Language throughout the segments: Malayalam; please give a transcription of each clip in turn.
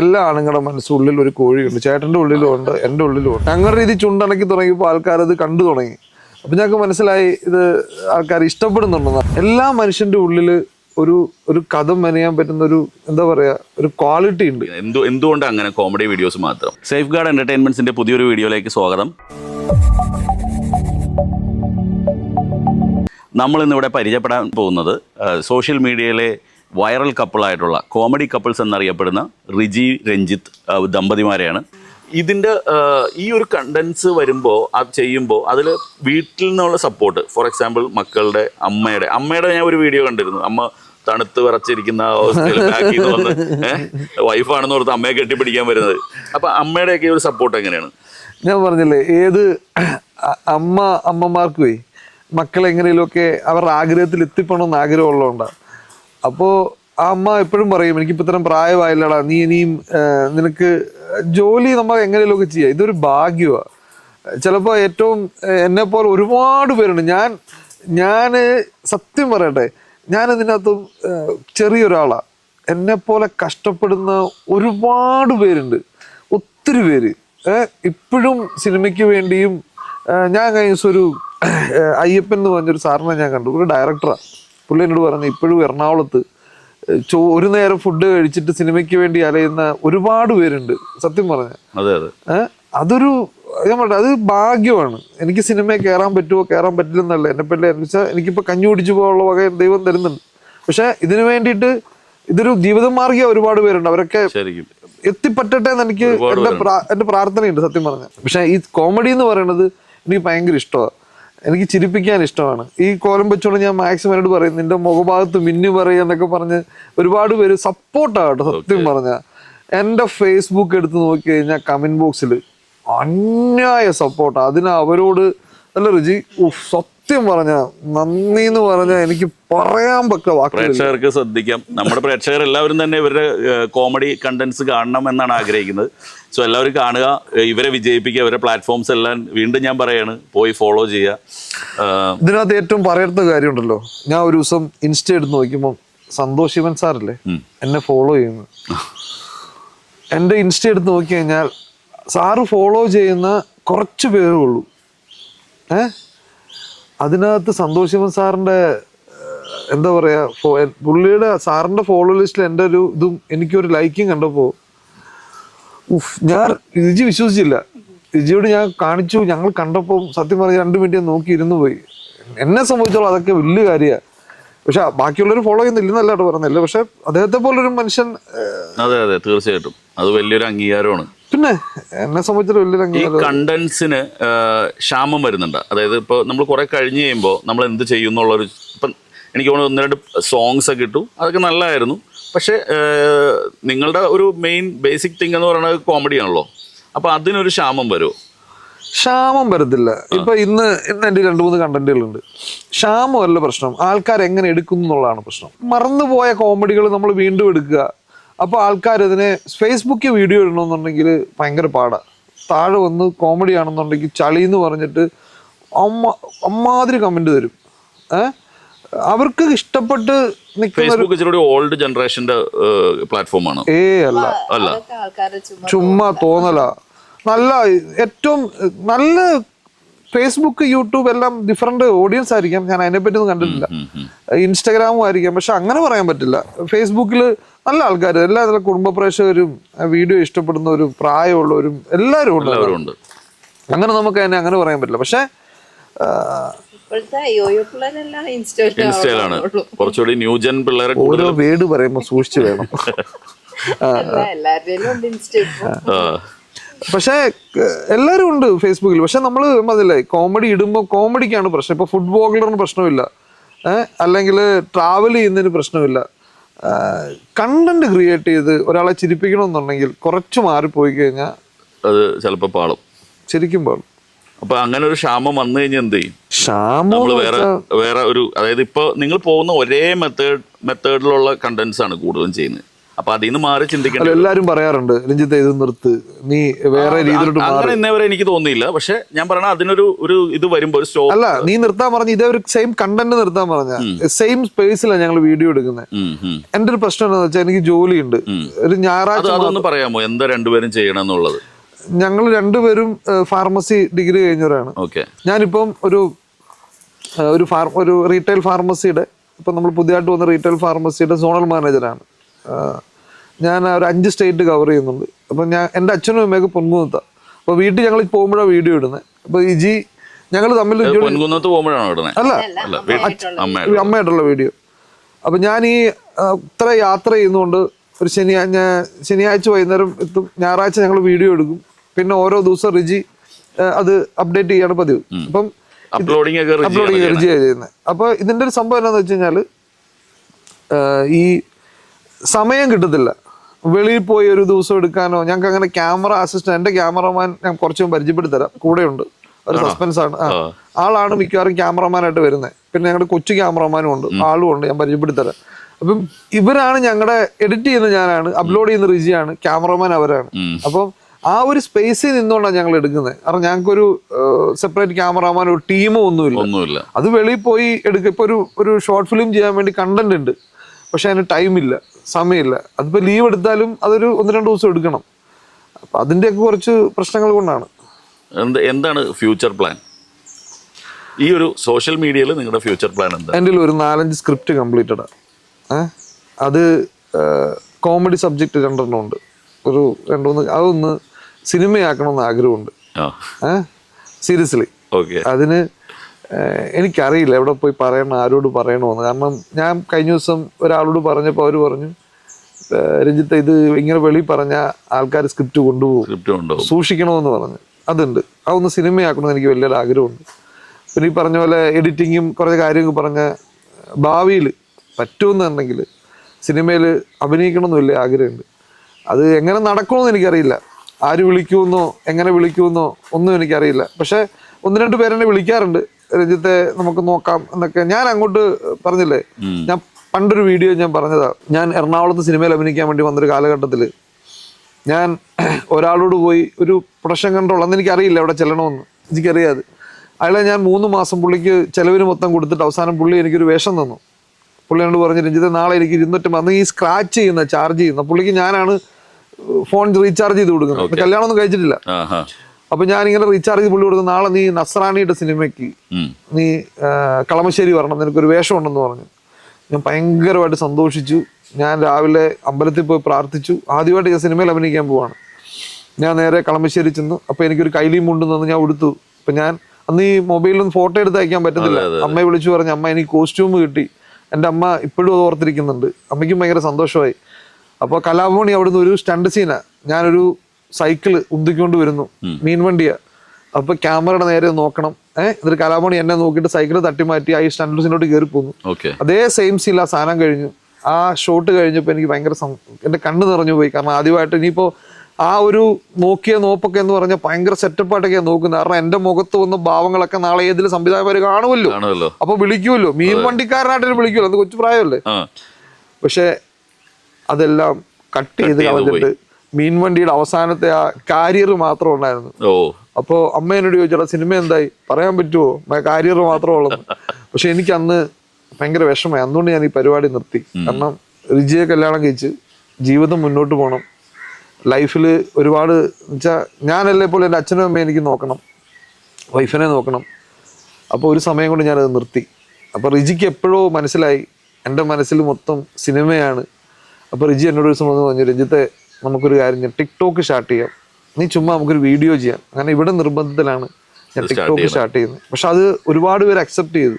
എല്ലാ ആണുങ്ങളുടെ മനസ്സുള്ളിൽ ഒരു കോഴിയുണ്ട്. ചേട്ടന്റെ ഉള്ളിലും ഉണ്ട് എന്റെ ഉള്ളിലും ഉണ്ട്. ഞങ്ങളുടെ രീതി ചുണ്ടണക്കി തുടങ്ങിയപ്പോൾ ആൾക്കാർ അത് കണ്ടു തുടങ്ങി. അപ്പം ഞങ്ങൾക്ക് മനസ്സിലായി ഇത് ആൾക്കാർ ഇഷ്ടപ്പെടുന്നുണ്ടെന്ന് എല്ലാ മനുഷ്യന്റെ ഉള്ളിൽ ഒരു ഒരു കഥ മെനയാൻ പറ്റുന്ന ഒരു എന്താ പറയുക ഒരു ക്വാളിറ്റി ഉണ്ട്. എന്തു എന്തുകൊണ്ട് അങ്ങനെ കോമഡി വീഡിയോസ് മാത്രം? സേഫ് ഗാർഡ് എന്റർടൈൻമെന്റ്സിന്റെ പുതിയൊരു വീഡിയോയിലേക്ക് സ്വാഗതം. നമ്മൾ ഇന്നിവിടെ പരിചയപ്പെടാൻ പോകുന്നത് സോഷ്യൽ മീഡിയയിലെ വൈറൽ കപ്പിളായിട്ടുള്ള കോമഡി കപ്പിൾസ് എന്നറിയപ്പെടുന്ന റിജി രഞ്ജിത്ത് ദമ്പതിമാരെയാണ്. ഇതിന്റെ ഈ ഒരു കണ്ടൻസ് വരുമ്പോൾ അത് ചെയ്യുമ്പോൾ അതിൽ വീട്ടിൽ നിന്നുള്ള സപ്പോർട്ട് ഫോർ എക്സാമ്പിൾ മക്കളുടെ അമ്മയുടെ. അമ്മയുടെ ഞാൻ ഒരു വീഡിയോ കണ്ടിരുന്നു. അമ്മ തണുത്ത് വിറച്ചിരിക്കുന്ന വൈഫാണെന്ന് ഓർത്ത് അമ്മയെ കെട്ടിപ്പിടിക്കാൻ വരുന്നത്. അപ്പം അമ്മയുടെയൊക്കെ ഒരു സപ്പോർട്ട് എങ്ങനെയാണ്? ഞാൻ പറഞ്ഞില്ലേ ഏത് അമ്മ അമ്മമാർക്ക് പോയി മക്കളെ എങ്ങനെയൊക്കെ അവരുടെ ആഗ്രഹത്തിൽ എത്തിപ്പണമെന്ന് ആഗ്രഹമുള്ളതുകൊണ്ടാണ് അപ്പോൾ ആ അമ്മ എപ്പോഴും പറയും എനിക്കിപ്പോൾ ഇത്രയും പ്രായമായില്ലടാ നീ ഇനിയും നിനക്ക് ജോലി നമ്മൾ എങ്ങനെയൊക്കെ ചെയ്യാം. ഇതൊരു ഭാഗ്യമാണ് ചിലപ്പോൾ ഏറ്റവും എന്നെ പോലെ ഒരുപാട് പേരുണ്ട്. ഞാൻ ഞാൻ സത്യം പറയട്ടെ ഞാൻ ഇതിനകത്തും ചെറിയൊരാളാണ് പോലെ കഷ്ടപ്പെടുന്ന ഒരുപാട് പേരുണ്ട്. ഒത്തിരി പേര്. ഇപ്പോഴും സിനിമയ്ക്ക് വേണ്ടിയും ഞാൻ കഴിഞ്ഞ ഒരു അയ്യപ്പൻ എന്ന് പറഞ്ഞൊരു സാറിനെ ഞാൻ കണ്ടു. ഒരു ഡയറക്ടറാണ് പുള്ളി എന്നോട് പറഞ്ഞു ഇപ്പോഴും എറണാകുളത്ത് ചോ ഒരു നേരം ഫുഡ് കഴിച്ചിട്ട് സിനിമയ്ക്ക് വേണ്ടി അലയുന്ന ഒരുപാട് പേരുണ്ട്. സത്യം പറഞ്ഞ. അതെ അതെ. അതൊരു ഞാൻ പറഞ്ഞ അത് ഭാഗ്യമാണ്. എനിക്ക് സിനിമയിൽ കയറാൻ പറ്റുമോ കയറാൻ പറ്റില്ലെന്നല്ല. എന്നെ പിള്ളേ എന്ന് വെച്ചാൽ എനിക്കിപ്പോൾ കഞ്ഞി കുടിച്ചു പോകാനുള്ള വക ദൈവം തരുന്നുണ്ട്. പക്ഷെ ഇതിനു വേണ്ടിയിട്ട് ഇതൊരു ജീവിതമാർഗിയ ഒരുപാട് പേരുണ്ട്. അവരൊക്കെ എത്തിപ്പറ്റട്ടെ എന്ന് എനിക്ക് എന്റെ എന്റെ എന്റെ പ്രാർത്ഥനയുണ്ട് സത്യം പറഞ്ഞ. പക്ഷെ ഈ കോമഡി എന്ന് പറയുന്നത് എനിക്ക് ഭയങ്കര ഇഷ്ടമാണ് എനിക്ക് ചിരിപ്പിക്കാൻ ഇഷ്ടമാണ്. ഈ കോലം വെച്ചോണ്ട് ഞാൻ മാക്സിമം എന്നോട് പറയും നിന്റെ മുഖഭാഗത്ത് മിന്നു പറയുക എന്നൊക്കെ പറഞ്ഞ് ഒരുപാട് പേര് സപ്പോർട്ടാണ് കേട്ടോ സത്യം പറഞ്ഞ. എന്റെ ഫേസ്ബുക്ക് എടുത്ത് നോക്കി കഴിഞ്ഞാൽ കമന്റ് ബോക്സിൽ അന്യായ സപ്പോർട്ടാണ് അതിന് അവരോട് അല്ല റിജി ഉഫ്, സത്യം പറഞ്ഞ നന്ദി എന്ന് പറഞ്ഞ എനിക്ക് പറയാൻ പറ്റ വാക്കുകളില്ല. പ്രേക്ഷകർക്ക് ശ്രദ്ധിക്കാം. നമ്മുടെ പ്രേക്ഷകർ എല്ലാവരും തന്നെ ഇവരുടെ കോമഡി കണ്ടന്റ്സ് കാണണം എന്നാണ് ആഗ്രഹിക്കുന്നത്. സോ എല്ലാവരും കാണുക ഏഹ് ഇവരെ വിജയിപ്പിക്കുക ഇവരെ പ്ലാറ്റ്ഫോംസ് എല്ലാം വീണ്ടും ഞാൻ പറയാണ് പോയി ഫോളോ ചെയ്യുക. ഏഹ് ഇതിനകത്ത് ഏറ്റവും കാര്യം കാര്യമുണ്ടല്ലോ. ഞാൻ ഒരു ദിവസം ഇൻസ്റ്റ എടുത്ത് നോക്കുമ്പോൾ സന്തോഷ് ശിവൻ സാറല്ലേ എന്നെ ഫോളോ ചെയ്യുന്നു. എന്റെ ഇൻസ്റ്റ എടുത്ത് നോക്കി കഴിഞ്ഞാൽ സാറ് ഫോളോ ചെയ്യുന്ന കുറച്ച് പേരേ ഉള്ളൂ. ഏ? അതിനകത്ത് സന്തോഷ് ശിവൻ സാറിന്റെ ഏഹ്, എന്താ പറയാ പുള്ളിയുടെ സാറിന്റെ ഫോളോ ലിസ്റ്റിൽ എന്റെ ഒരു ഇതും എനിക്കൊരു ലൈക്കും കണ്ടപ്പോൾ ഉഫ് ഞാൻ രുചി വിശ്വസിച്ചില്ല. രുചിയോട് ഞാൻ കാണിച്ചു ഞങ്ങൾ കണ്ടപ്പോൾ സത്യം പറഞ്ഞ് രണ്ട് മിനിറ്റ് നോക്കി ഇരുന്നു പോയി. എന്നെ സംബന്ധിച്ചോളം അതൊക്കെ വലിയ കാര്യമാണ് പക്ഷെ ബാക്കിയുള്ളവർ ഫോളോ ചെയ്യുന്നില്ലെന്നല്ലാട്ട് പറഞ്ഞില്ല. പക്ഷെ അദ്ദേഹത്തെ പോലൊരു മനുഷ്യൻ അതെ അതെ തീർച്ചയായിട്ടും. അത് വലിയൊരു അംഗീകാരമാണ്. പിന്നെ എന്നെ സംബന്ധിച്ചൊരു വലിയൊരു ഈ ക്ഷാമം വരുന്നുണ്ട്. അതായത് ഇപ്പോൾ നമ്മൾ കുറെ കഴിഞ്ഞ് കഴിയുമ്പോൾ നമ്മൾ എന്ത് ചെയ്യും എന്നുള്ളൊരു ഇപ്പം എനിക്ക് തോന്നുന്നു ഒന്ന് രണ്ട് സോങ്സ് ഒക്കെ ഇട്ടു. അതൊക്കെ നല്ലതായിരുന്നു പക്ഷേ നിങ്ങളുടെ ഒരു മെയിൻ ബേസിക് തിങ് എന്ന് പറയുന്നത് കോമഡി ആണല്ലോ. അപ്പോൾ അതിനൊരു ക്ഷാമം വരുമോ ക്ഷാമം വരത്തില്ല. ഇപ്പൊ ഇന്ന് ഇന്ന് എന്റെ രണ്ട് മൂന്ന് കണ്ടന്റുകളുണ്ട് ക്ഷാമമല്ല പ്രശ്നം. ആൾക്കാർ എങ്ങനെ എടുക്കുന്നു എന്നുള്ളതാണ് പ്രശ്നം. മറന്നുപോയ കോമഡികൾ നമ്മൾ വീണ്ടും എടുക്കുക. അപ്പോൾ ആൾക്കാർ ഇതിനെ ഫേസ്ബുക്കിൽ വീഡിയോ ഇടണമെന്നുണ്ടെങ്കിൽ ഭയങ്കര പാടാണ് താഴെ വന്ന് കോമഡി ആണെന്നുണ്ടെങ്കിൽ ചളി എന്ന് പറഞ്ഞിട്ട് അമ്മ അമ്മാതിരി കമന്റ് തരും. ഏഹ് അവർക്ക് ഇഷ്ടപ്പെട്ട് നിൽക്കുന്ന ഓൾഡ് ജനറേഷന്റെ പ്ലാറ്റ്ഫോമാണ് ഏ അല്ല. അല്ല. ചുമ്മാ തോന്നല. നല്ല ഏറ്റവും നല്ല ഫേസ്ബുക്ക് യൂട്യൂബ് എല്ലാം ഡിഫറെന്റ് ഓഡിയൻസ് ആയിരിക്കാം. ഞാൻ അതിനെപ്പറ്റി ഒന്നും കണ്ടിട്ടില്ല. ഇൻസ്റ്റാഗ്രാമും ആയിരിക്കാം. പക്ഷെ അങ്ങനെ പറയാൻ പറ്റില്ല. ഫേസ്ബുക്കിൽ നല്ല ആൾക്കാർ എല്ലാ നല്ല കുടുംബ പ്രേക്ഷകരും വീഡിയോ ഇഷ്ടപ്പെടുന്നവരും പ്രായമുള്ളവരും എല്ലാവരും ഉണ്ട് എല്ലാവരും ഉണ്ട്. അങ്ങനെ നമുക്ക് അതിനെ അങ്ങനെ പറയാൻ പറ്റില്ല. പക്ഷെ ഇൻസ്റ്റയിലാണ് ഇൻസ്റ്റയിലാണ് കുറച്ചുകൂടി ന്യൂജൻ പിള്ളേരെ ഓരോ വേട് പറയുമ്പോൾ സൂക്ഷിച്ചു വേണം. എല്ലാവരുടെയും ഉണ്ട് ഇൻസ്റ്റ ഇപ്പൊ ആ, പക്ഷേ എല്ലാവരും ഉണ്ട് ഫേസ്ബുക്കിൽ പക്ഷെ നമ്മൾ അതില്ലേ കോമഡി ഇടുമ്പോൾ കോമഡിക്കാണ് പ്രശ്നം. ഇപ്പൊ ഫുഡ് ബ്ലോഗറിന് പ്രശ്നമില്ല. ഏഹ് അല്ലെങ്കിൽ ട്രാവൽ ചെയ്യുന്നതിന് പ്രശ്നമില്ല. കണ്ടന്റ് ക്രിയേറ്റ് ചെയ്ത് ഒരാളെ ചിരിപ്പിക്കണമെന്നുണ്ടെങ്കിൽ കുറച്ച് മാറിപ്പോയി കഴിഞ്ഞാൽ അത് ചിലപ്പോൾ പാളും. ശരിക്കും പാളും. അപ്പൊ അങ്ങനെ ഒരു ക്ഷാമം വന്നു കഴിഞ്ഞാൽ എന്ത് ചെയ്യും? ക്ഷാമം വേറെ വേറെ ഒരു അതായത് ഇപ്പൊ നിങ്ങൾ പോകുന്ന ഒരേ മെത്തേഡ് മെത്തേഡിലുള്ള കണ്ടന്റ്സ് ആണ് കൂടുതലും ചെയ്യുന്നത്. അപ്പൊ അതിൽ നിന്ന് മാറി ചിന്തിക്കണം എല്ലാവരും എല്ലാരും പറയാറുണ്ട് രഞ്ജിത്ത് ഇത് നിർത്ത്. നീ വേറെ രീതിയിലോട്ട് അങ്ങനെ ഇന്നേവരെ വരെ എനിക്ക് തോന്നിയില്ല. പക്ഷെ ഞാൻ പറയണ അതിനൊരു ഒരു ഇത് വരുമ്പോ ഒരു സ്റ്റോപ്പ് അല്ല നീ നിർത്താൻ പറഞ്ഞ ഇതേ ഒരു സെയിം കണ്ടന്റ് നിർത്താൻ പറഞ്ഞ. സെയിം സ്പേസിലാണ് ഞങ്ങൾ വീഡിയോ എടുക്കുന്നത് എന്റെ ഒരു പ്രശ്നം എന്താണെന്ന് വെച്ചാൽ എനിക്ക് ജോലിയുണ്ട്. ഒരു ഞായറാഴ്ച അതൊന്ന് പറയാമോ? എന്താ രണ്ടുപേരും ചെയ്യണം എന്നുള്ളത് ഞങ്ങൾ രണ്ടുപേരും ഫാർമസി ഡിഗ്രി കഴിഞ്ഞവരാണ്. ഓക്കെ. ഞാനിപ്പം ഒരു ഒരു ഫാർ ഒരു റീറ്റെയിൽ ഫാർമസിയുടെ ഇപ്പം നമ്മൾ പുതിയതായിട്ട് വന്ന റീറ്റെയിൽ ഫാർമസിയുടെ സോണൽ മാനേജറാണ് ഞാൻ ഒരു അഞ്ച് സ്റ്റേറ്റ് കവർ ചെയ്യുന്നുണ്ട്. അപ്പം ഞാൻ എന്റെ അച്ഛനും അമ്മയൊക്കെ പൊൻകുന്നത്ത. അപ്പോൾ വീട്ടിൽ ഞങ്ങൾ പോകുമ്പോഴാണ് വീഡിയോ ഇടുന്നത് അപ്പോൾ ഇജി ഞങ്ങൾ തമ്മിൽ ജോലി പൊൻകുന്നത്ത് പോകുമ്പോഴാണ് ഇടുന്നത് അല്ല അമ്മയായിട്ടുള്ള വീഡിയോ അപ്പം ഞാൻ ഈ ഇത്ര യാത്ര ചെയ്യുന്നതുകൊണ്ട് ഒരു ശനിയാഴ്ച ശനിയാഴ്ച വൈകുന്നേരം എത്തും. ഞായറാഴ്ച ഞങ്ങൾ വീഡിയോ എടുക്കും. പിന്നെ ഓരോ ദിവസം റിജി അത് അപ്ഡേറ്റ് ചെയ്യാണ് പതിവ്. അപ്പം അപ്ലോഡിങ് ഒക്കെ റിജി അപ്ലോഡ് റിജി ചെയ്യുന്നത് അപ്പോൾ ഇതിന്റെ ഒരു സംഭവം എന്താണെന്ന് വെച്ച് കഴിഞ്ഞാൽ ഈ സമയം കിട്ടത്തില്ല. വെളിയിൽ പോയി ഒരു ദിവസം എടുക്കാനോ ഞങ്ങൾക്ക് അങ്ങനെ ക്യാമറ അസിസ്റ്റന്റ് എന്റെ ക്യാമറമാൻ ഞാൻ കുറച്ചും പരിചയപ്പെടുത്തരാം. കൂടെയുണ്ട്. ഒരു സസ്പെൻസ് ആണ് ആളാണ് മിക്കവാറും ക്യാമറമാനായിട്ട് വരുന്നത് പിന്നെ ഞങ്ങളുടെ കൊച്ചു ക്യാമറമാനും ഉണ്ട്. ആളും ഉണ്ട്. ഞാൻ പരിചയപ്പെടുത്തരാം. അപ്പം ഇവരാണ് ഞങ്ങളുടെ എഡിറ്റ് ചെയ്യുന്ന ഞാനാണ്. അപ്ലോഡ് ചെയ്യുന്ന റിജിയാണ്. ക്യാമറമാൻ അവരാണ്. അപ്പം ആ ഒരു സ്പേസിൽ നിന്നുകൊണ്ടാണ് ഞങ്ങൾ എടുക്കുന്നത്. കാരണം ഞങ്ങൾക്കൊരു സെപ്പറേറ്റ് ക്യാമറമാൻ ഒരു ടീമോ ഒന്നുമില്ല. ഒന്നുമില്ല. അത് വെളിയിൽ പോയി എടുക്കുക ഇപ്പൊ ഒരു ഒരു ഷോർട്ട് ഫിലിം ചെയ്യാൻ വേണ്ടി കണ്ടന്റ് ഉണ്ട്. പക്ഷെ അതിന് ടൈമില്ല സമയമില്ല. അതിപ്പോൾ ലീവ് എടുത്താലും അതൊരു ഒന്ന് രണ്ട് ദിവസം എടുക്കണം. അപ്പം അതിന്റെയൊക്കെ കുറച്ച് പ്രശ്നങ്ങൾ കൊണ്ടാണ്. എന്ത് എന്താണ് ഫ്യൂച്ചർ പ്ലാൻ ഈ ഒരു സോഷ്യൽ മീഡിയയിൽ നിങ്ങളുടെ ഫ്യൂച്ചർ പ്ലാൻ എന്താ എന്റെ ഒരു നാലഞ്ച് സ്ക്രിപ്റ്റ് കംപ്ലീറ്റഡ് അത് കോമഡി സബ്ജക്റ്റ് രണ്ടെണ്ണം ഉണ്ട്. ഒരു രണ്ട് മൂന്ന് അതൊന്ന് സിനിമയാക്കണമെന്ന് ആഗ്രഹമുണ്ട്. സീരിയസ്ലി ഓക്കെ അതിന് എനിക്കറിയില്ല എവിടെ പോയി പറയണം ആരോട് പറയണമെന്ന്. കാരണം ഞാൻ കഴിഞ്ഞ ദിവസം ഒരാളോട് പറഞ്ഞപ്പോൾ അവർ പറഞ്ഞു രഞ്ജിത്ത് ഇത് ഇങ്ങനെ വെളി പറഞ്ഞ ആൾക്കാർ സ്ക്രിപ്റ്റ് കൊണ്ടുപോകും. സൂക്ഷിക്കണമെന്ന് പറഞ്ഞു. അതുണ്ട്. അതൊന്ന് സിനിമയാക്കണമെന്ന് എനിക്ക് വലിയൊരു ആഗ്രഹമുണ്ട്. പിന്നെ ഈ പറഞ്ഞ പോലെ എഡിറ്റിങ്ങും കുറേ കാര്യങ്ങൾ പറഞ്ഞ ഭാവിയിൽ പറ്റുമെന്നുണ്ടെങ്കിൽ സിനിമയിൽ അഭിനയിക്കണമെന്ന് വലിയ ആഗ്രഹമുണ്ട്. അത് എങ്ങനെ നടക്കണമെന്ന് എനിക്കറിയില്ല. ആര് വിളിക്കുമെന്നോ എങ്ങനെ വിളിക്കുമെന്നോ ഒന്നും എനിക്കറിയില്ല. പക്ഷേ ഒന്ന് രണ്ട് പേരെന്നെ വിളിക്കാറുണ്ട്. രഞ്ജിത്തെ നമുക്ക് നോക്കാം എന്നൊക്കെ ഞാൻ അങ്ങോട്ട് പറഞ്ഞില്ലേ? ഞാൻ പണ്ടൊരു വീഡിയോ ഞാൻ പറഞ്ഞതാ. ഞാൻ എറണാകുളത്ത് സിനിമയിൽ അഭിനയിക്കാൻ വേണ്ടി വന്നൊരു കാലഘട്ടത്തിൽ ഞാൻ ഒരാളോട് പോയി ഒരു പ്രൊഡക്ഷൻ കൺട്രോൾ അന്ന് എനിക്കറിയില്ല അവിടെ ചെല്ലണമെന്ന്. എനിക്കറിയാതെ. അയാളെ ഞാൻ മൂന്ന് മാസം പുള്ളിക്ക് ചിലവിന് മൊത്തം കൊടുത്തിട്ട് അവസാനം പുള്ളി എനിക്കൊരു വേഷം തന്നു. പുള്ളി എന്നോട് പറഞ്ഞു രഞ്ജിത്ത് നാളെ എനിക്ക് ഇരുന്നൂറ്റി അന്ന് ഈ സ്ക്രാച്ച് ചെയ്യുന്ന ചാർജ് ചെയ്യുന്ന പുള്ളിക്ക് ഞാനാണ് ഫോൺ റീചാർജ് ചെയ്ത് കൊടുക്കുന്നത്. കല്യാണമൊന്നും കഴിച്ചിട്ടില്ല. അപ്പൊ ഞാൻ ഇങ്ങനെ റീചാർജ് ചെയ്ത് പുള്ളി കൊടുക്കും നാളെ നീ നസ്രാണിയുടെ സിനിമയ്ക്ക് നീ കളമശ്ശേരി വരണം നിനക്കൊരു വേഷം ഉണ്ടെന്ന് പറഞ്ഞു. ഞാൻ ഭയങ്കരമായിട്ട് സന്തോഷിച്ചു. ഞാൻ രാവിലെ അമ്പലത്തിൽ പോയി പ്രാർത്ഥിച്ചു. ആദ്യമായിട്ട് ഞാൻ സിനിമയിൽ അഭിനയിക്കാൻ പോവാണ്. ഞാൻ നേരെ കളമശ്ശേരി ചെന്നു. അപ്പൊ എനിക്കൊരു കൈലി മുണ്ട് തന്ന് ഞാൻ ഉടുത്തു. അപ്പൊ ഞാൻ അന്ന് ഈ മൊബൈലിൽ ഫോട്ടോ എടുത്ത് അയക്കാൻ പറ്റുന്നില്ല അമ്മയെ വിളിച്ചു പറഞ്ഞു അമ്മ എനിക്ക് കോസ്റ്റ്യൂം കിട്ടി. എന്റെ അമ്മ ഇപ്പോഴും അത് ഓർത്തിരിക്കുന്നുണ്ട്. അമ്മയ്ക്കും ഭയങ്കര സന്തോഷമായി. അപ്പോൾ കലാഭവണി അവിടുന്ന് ഒരു സ്റ്റണ്ട് സീനാ ഞാനൊരു സൈക്കിൾ ഉന്തിക്കൊണ്ട് വരുന്നു. മീൻവണ്ടിയാ അപ്പൊ ക്യാമറയുടെ നേരെ നോക്കണം. ഏഹ് എന്നിട്ട് കലാമണി എന്നെ നോക്കിയിട്ട് സൈക്കിൾ തട്ടി മാറ്റി ആ സീനോട്ട് കയറി പോന്നു. അതേ സെയിം സീൽ ആ സാധനം കഴിഞ്ഞു. ആ ഷോട്ട് കഴിഞ്ഞപ്പോൾ എനിക്ക് ഭയങ്കര എന്റെ കണ്ണ് നിറഞ്ഞു പോയി. കാരണം ആദ്യമായിട്ട് ഇനിയിപ്പോ ആ ഒരു നോക്കിയ നോപ്പൊക്കെ എന്ന് പറഞ്ഞാൽ ഭയങ്കര സെറ്റപ്പായിട്ടൊക്കെ നോക്കുന്നത്. കാരണം എന്റെ മുഖത്ത് വന്ന ഭാവങ്ങളൊക്കെ നാളെ ഏതിലും സംവിധായകർ കാണുമല്ലോ. അപ്പൊ വിളിക്കുമല്ലോ. മീൻ വണ്ടിക്കാരനായിട്ട് വിളിക്കുമല്ലോ. അത് കൊച്ചു പ്രായമല്ലേ? പക്ഷെ അതെല്ലാം കട്ട് ചെയ്ത് കളഞ്ഞിട്ട് മീൻ വണ്ടിയുടെ അവസാനത്തെ ആ കാരിയർ മാത്രം ഉണ്ടായിരുന്നു ഓ. അപ്പോൾ അമ്മ എന്നോട് ചോദിച്ചാൽ സിനിമ എന്തായി? പറയാൻ പറ്റുമോ കാരിയർ മാത്രം ഉള്ളൂ. പക്ഷെ എനിക്ക് അന്ന് ഭയങ്കര വിഷമമായി. അതുകൊണ്ട് ഞാൻ ഈ പരിപാടി നിർത്തി. കാരണം റിജിയെ കല്യാണം കഴിച്ച് ജീവിതം മുന്നോട്ട് പോകണം. ലൈഫിൽ ഒരുപാട് വെച്ചാൽ ഞാനല്ലേ പോലെ എന്റെ അച്ഛനും അമ്മയും എനിക്ക് നോക്കണം. വൈഫിനെ നോക്കണം. അപ്പോൾ ഒരു സമയം കൊണ്ട് ഞാനത് നിർത്തി. അപ്പോൾ റിജിക്ക് എപ്പോഴോ മനസ്സിലായി. എന്റെ മനസ്സിൽ മൊത്തം സിനിമയാണ് അപ്പോൾ റിജി എന്നോട് ഒരു സമയം പറഞ്ഞു രഞ്ജിത്തെ നമുക്കൊരു കാര്യം ചെയ്യാം. ടിക്ടോക്ക് സ്റ്റാർട്ട് ചെയ്യാം. നീ ചുമ്മാ നമുക്കൊരു വീഡിയോ ചെയ്യാം. അങ്ങനെ ഇവിടെ നിർബന്ധത്തിലാണ് ഞാൻ ടിക്ടോക്ക് സ്റ്റാർട്ട് ചെയ്യുന്നത്. പക്ഷെ അത് ഒരുപാട് പേര് അക്സെപ്റ്റ് ചെയ്തു.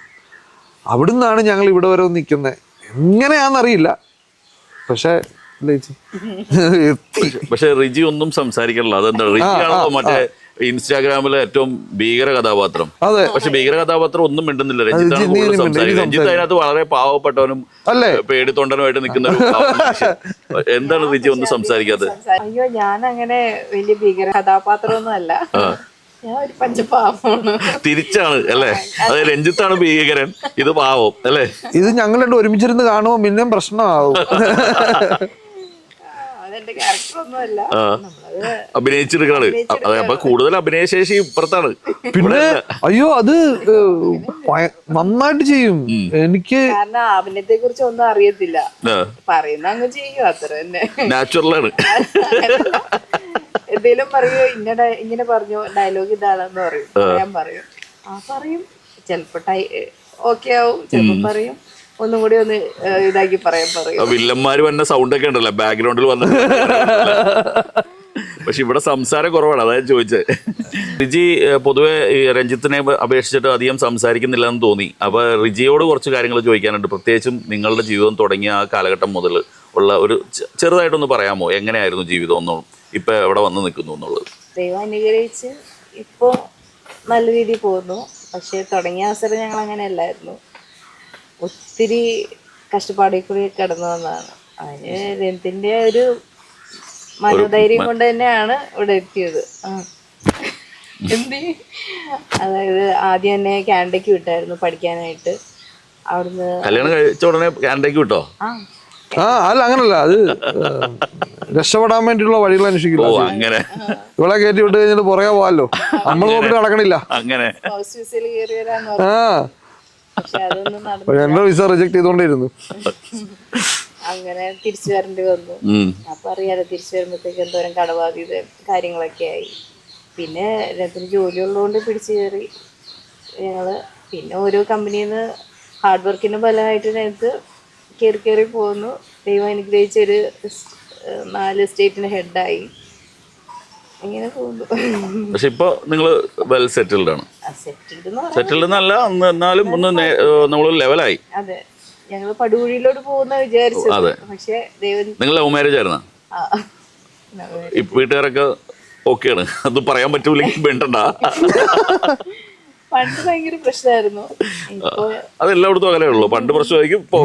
അവിടെ നിന്നാണ് ഞങ്ങൾ ഇവിടെ വരെ നിൽക്കുന്നത്. എങ്ങനെയാണെന്നറിയില്ല. പക്ഷേ പക്ഷെ റിജി ഒന്നും സംസാരിക്കണല്ലോ അതെന്താ റിജി ആണല്ലോ മറ്റേ ഇൻസ്റ്റാഗ്രാമിലെ ഏറ്റവും ഭീകര കഥാപാത്രം. അതെ. പക്ഷെ ഭീകര കഥാപാത്രം ഒന്നും മിണ്ടുന്നില്ല. രഞ്ജിത്താണ് രഞ്ജിത്ത് കൂടുതൽ ഇനി സംസാരിക്കുന്നത് രഞ്ജിത്ത് അതിനകത്ത് വളരെ പാവപ്പെട്ടവനും അല്ലേ? പേടിത്തൊണ്ടനുമായിട്ട് നിൽക്കുന്ന എന്താണ് റിജി ഒന്ന് സംസാരിക്കാത്തത്? അയ്യോ ഞാൻ അങ്ങനെ വലിയ ഭീകര കഥാപാത്രമൊന്നും അല്ല ഞാൻ ഒരു പഞ്ചപാവമാണ്. തിരിച്ചാണ് അല്ലേ? അതെ രഞ്ജിത്താണ് ഭീകരൻ. ഇത് പാവം അല്ലേ? ഇത് ഞങ്ങൾ രണ്ട് ഒരുമിച്ചിരുന്ന് കാണുമ്പോൾ പിന്നെയും പ്രശ്നമാവും. എന്റെ ക്യാരക്ടർ ഒന്നും അല്ല നമ്മളത് അഭിനയിച്ചെടുക്കാണ് അപ്പൊ കൂടുതൽ അഭിനയശേഷി ഇപ്പുറത്താണ്. പിന്നെ അയ്യോ അത് നന്നായിട്ട് ചെയ്യും. എനിക്ക് കാരണം അഭിനയത്തെ കുറിച്ച് ഒന്നും അറിയത്തില്ല. പറയുന്ന അങ്ങ് ചെയ്യും അത്ര തന്നെ. നാച്ചുറലാണ് എന്തേലും പറയോ ഇങ്ങനെ ഇങ്ങനെ പറഞ്ഞു ഡയലോഗ് ഇതാണെന്ന് പറയും. ഞാൻ പറയും. ആ പറയും. ചിലപ്പോ ടൈ ഓക്കെ ആവും. ചിലപ്പോ പറയും. ഒന്നും കൂടി ഒന്ന് ഇതാക്കി പറയാൻ പറയും. വില്ലന്മാര് വന്ന സൗണ്ട് ഒക്കെ ഉണ്ടല്ലോ ബാക്ക്ഗ്രൗണ്ടിൽ വന്ന പക്ഷെ ഇവിടെ സംസാരം കുറവാണ് അതായത് ചോദിച്ചത് റിജി പൊതുവെ രഞ്ജിത്തിനെ അപേക്ഷിച്ചിട്ട് അധികം സംസാരിക്കുന്നില്ല എന്ന് തോന്നി. അപ്പൊ റിജിയോട് കുറച്ച് കാര്യങ്ങൾ ചോദിക്കാനുണ്ട്. പ്രത്യേകിച്ചും നിങ്ങളുടെ ജീവിതം തുടങ്ങിയ ആ കാലഘട്ടം മുതൽ ഉള്ള ഒരു ചെറുതായിട്ടൊന്ന് പറയാമോ? എങ്ങനെയായിരുന്നു ജീവിതം ഒന്നും ഇപ്പൊ എവിടെ വന്ന് നിൽക്കുന്നു എന്നുള്ളത്? ദൈവം അനുഗ്രഹിച്ച് ഇപ്പോൾ നല്ല രീതിയിൽ പോകുന്നു. പക്ഷെ തുടങ്ങിയ അവസരം ഞങ്ങൾ അങ്ങനെ അല്ലായിരുന്നു. ഒത്തിരി കഷ്ടപ്പാടിൽ കൂടി കടന്നു വന്നതാണ്. അതിന് രഞ്ജിത്തിന്റെ ഒരു മനോധൈര്യം കൊണ്ട് തന്നെയാണ് ഇവിടെ എത്തിയത്. എന്തി? അതായത് ആദ്യം തന്നെ കാനഡയ്ക്ക് വിട്ടായിരുന്നു പഠിക്കാനായിട്ട്. അവിടുന്ന് കല്യാണം കഴിച്ച ഉടനെ കാനഡയ്ക്ക് വിട്ടോ? ആ. ആ അല്ല അങ്ങനല്ല. അത് രക്ഷപ്പെടാൻ വേണ്ടിയുള്ള വഴികൾ ഓ അന്വേഷിക്കില്ല അങ്ങനെ. ഇവളെ കയറ്റി വിട്ട് കഴിഞ്ഞിട്ട് പുറകെ പോവാല്ലോ നമ്മൾ നോക്കിട്ട് നടക്കണില്ല. അങ്ങനെ. ആ. എന്റെ വിസ റിജക്ട് ചെയ്തോണ്ടിരുന്നു. അങ്ങനെ തിരിച്ചു വരേണ്ടി വന്നു. അപ്പൊ അറിയാലോ തിരിച്ചു വരുമ്പോഴത്തേക്ക് എന്തോരം കടബാധ്യത കാര്യങ്ങളൊക്കെ ആയി. പിന്നെ രത്തിന് ജോലി ഉള്ളതുകൊണ്ട് പിടിച്ചു കയറി ഞങ്ങൾ. പിന്നെ ഓരോ കമ്പനിയിൽ നിന്ന് ഹാർഡ് വർക്കിന്റെ ഫലമായിട്ട് ഞങ്ങൾക്ക് കയറി കയറി പോകുന്നു ദൈവം അനുഗ്രഹിച്ച ഒരു നാല് സ്റ്റേറ്റിന് ഹെഡായി ഇങ്ങനെ പോകുന്നു പക്ഷെ ഇപ്പൊ നിങ്ങൾ വെൽ സെറ്റിൽഡ് ആണ്. സെറ്റിൽഡ് എന്നല്ല അന്ന് എന്നാലും ഒന്ന് നമ്മൾ ലെവലായി. അതെ. ഞങ്ങൾ പടുകുഴിയിലോട്ട് പോകുന്ന വിചാരിച്ചത്. പക്ഷെ ദൈവം നിങ്ങൾ ലവ് മാരേജ് ആയിരുന്ന? വീട്ടുകാരൊക്കെ ഓക്കെയാണ്. അത് പറയാൻ പറ്റൂലെങ്കിൽ വേണ്ടണ്ട പണ്ട് ഭയങ്കര പ്രശ്നമായിരുന്നു. അതെല്ലായിടത്തും അത് അങ്ങനെ ഉള്ളു. പണ്ട് പ്രശ്നമായിരിക്കും ഇപ്പൊ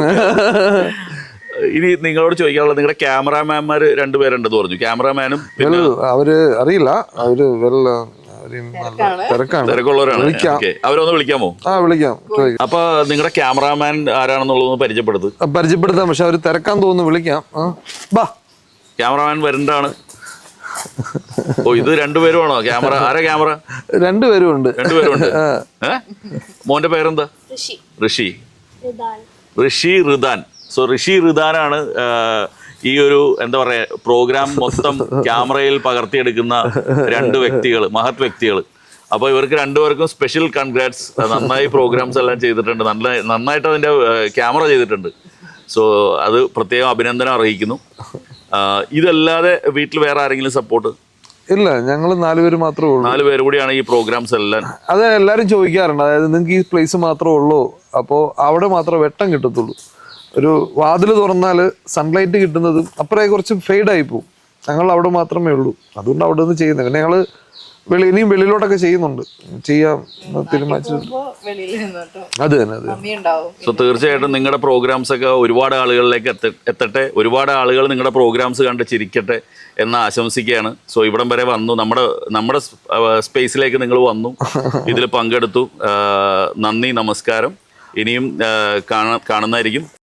ഇനി നിങ്ങളോട് ചോദിക്കാനുള്ളത് നിങ്ങളുടെ ക്യാമറാമാൻമാർ രണ്ടുപേരുണ്ടെന്ന് പറഞ്ഞു. ക്യാമറാമാനും അവർ അറിയില്ല. അവർ വെള്ള തിരക്കാണ്. തിരക്കുള്ളവരാണ്. വിളിക്കാം. ഓക്കെ. അവരൊന്ന് വിളിക്കാമോ? ആ വിളിക്കാം. ചോദിക്കാം. അപ്പൊ നിങ്ങളുടെ ക്യാമറാമാൻ ആരാണെന്നുള്ളതൊന്ന് പരിചയപ്പെടുത്ത്. ആ, പരിചയപ്പെടുത്താം. പക്ഷെ അവർ തിരക്കാൻ തോന്നുന്നു. വിളിക്കാം. ആ ബാ. ക്യാമറാമാൻ വരണ്ടാണ്. ഓ ഇത് രണ്ടുപേരുമാണോ ക്യാമറ. ആരാ ക്യാമറ? രണ്ടുപേരും ഉണ്ട് രണ്ടുപേരുണ്ട് ഏ? മോന്റെ പേരെന്താ? ഋഷി. ഋഷി. ഋഷി റിദാൻ സോ ഋഷി റിദാനാണ് ആ, ഈ ഒരു എന്താ പറയാ പ്രോഗ്രാം മൊത്തം ക്യാമറയിൽ പകർത്തിയെടുക്കുന്ന രണ്ട് വ്യക്തികൾ മഹത് വ്യക്തികൾ അപ്പോൾ ഇവർക്ക് രണ്ടുപേർക്കും സ്പെഷ്യൽ കൺഗ്രാറ്റ്സ് നന്നായി പ്രോഗ്രാംസ് എല്ലാം ചെയ്തിട്ടുണ്ട്. നല്ല നന്നായിട്ട് അതിന്റെ ക്യാമറ ചെയ്തിട്ടുണ്ട്. സോ അത് പ്രത്യേകം അഭിനന്ദനം അറിയിക്കുന്നു ഇതല്ലാതെ വീട്ടിൽ വേറെ ആരെങ്കിലും സപ്പോർട്ട് ഇല്ല ഞങ്ങൾ നാലുപേര് മാത്രമേ ഉള്ളൂ. നാല് പേര് കൂടിയാണ് ഈ പ്രോഗ്രാംസ് എല്ലാം. അത് എല്ലാവരും ചോദിക്കാറുണ്ട്. അതായത് നിങ്ങൾക്ക് ഈ പ്ലേസ് മാത്രമേ ഉള്ളൂ. അപ്പോൾ അവിടെ മാത്രമേ വെട്ടം കിട്ടത്തുള്ളൂ. ഒരു വാതിൽ തുറന്നാൽ സൺലൈറ്റ് കിട്ടുന്നതും അപ്പുറേ കുറച്ച് ഫെയ്ഡായി പോകും ഞങ്ങൾ അവിടെ മാത്രമേ ഉള്ളൂ. അതുകൊണ്ട് അവിടെ നിന്ന് ചെയ്യുന്നത് പിന്നെ ഞങ്ങൾ വെളി ഇനിയും വെളിയിലോട്ടൊക്കെ ചെയ്യുന്നുണ്ട്. ചെയ്യാൻ തീരുമാനിച്ചു അത് തന്നെ അത്. സോ തീർച്ചയായിട്ടും നിങ്ങളുടെ പ്രോഗ്രാംസ് ഒക്കെ ഒരുപാട് ആളുകളിലേക്ക് എത്തട്ടെ. ഒരുപാട് ആളുകൾ നിങ്ങളുടെ പ്രോഗ്രാംസ് കണ്ട് ചിരിക്കട്ടെ എന്ന് ആശംസിക്കുകയാണ്. സോ ഇവിടം വരെ വന്നു. നമ്മുടെ നമ്മുടെ സ്പേസിലേക്ക് നിങ്ങൾ വന്നു. ഇതിൽ പങ്കെടുത്തു. നന്ദി നമസ്കാരം. ഇനിയും കാണാ കാണ കാണുന്നതായിരിക്കും.